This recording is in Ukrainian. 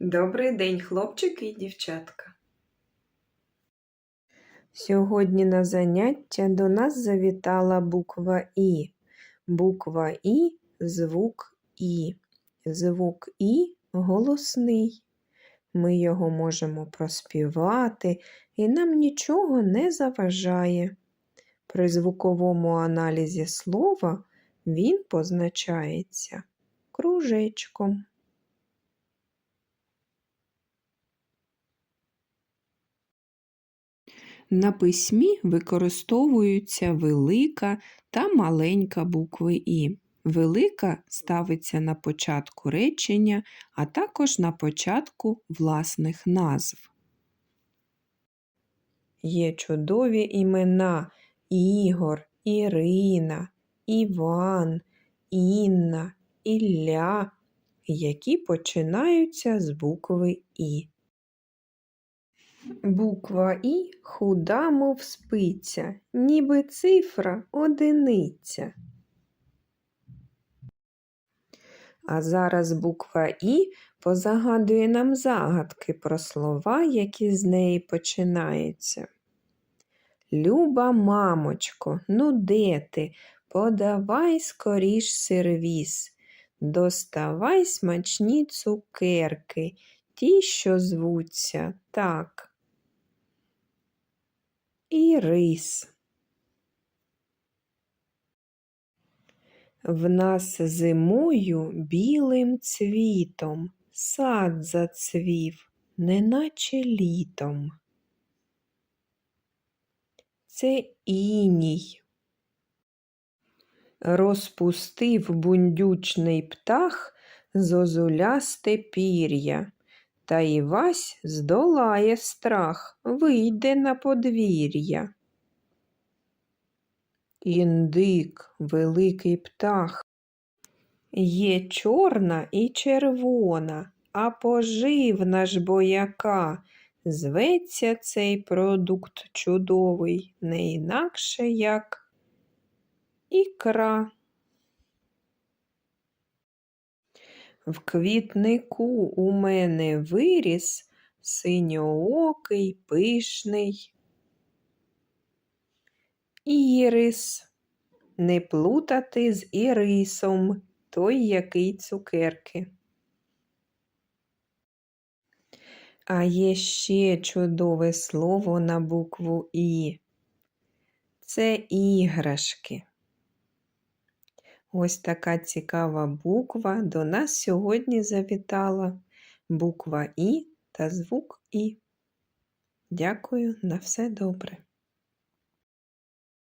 Добрий день, хлопчики і дівчатка. Сьогодні на заняття до нас завітала буква І. Буква І звук І. Звук І голосний. Ми його можемо проспівати, і нам нічого не заважає. При звуковому аналізі слова він позначається кружечком. На письмі використовуються велика та маленька букви І. Велика ставиться на початку речення, а також на початку власних назв. Є чудові імена Ігор, Ірина, Іван, Інна, Ілля, які починаються з букви І. Буква І худа, мов спиця, ніби цифра одиниця. А зараз буква І позагадує нам загадки про слова, які з неї починаються. Люба мамочко, ну де ти? Подавай скоріш сервіс. Доставай смачні цукерки, ті, що звуться так. І рис. В нас зимою білим цвітом сад зацвів, неначе літом. Це іній. Розпустив бундючний птах зозулясте пір'я, та Івась здолає страх, вийде на подвір'я. Індик, великий птах. Є чорна і червона, а поживна ж бояка. Зветься цей продукт чудовий, не інакше як ікра. В квітнику у мене виріс синьоокий пишний ірис. Не плутати з ірисом, той який цукерки. А є ще чудове слово на букву І. Це іграшки. Ось така цікава буква до нас сьогодні завітала. Буква І та звук І. Дякую на все добре.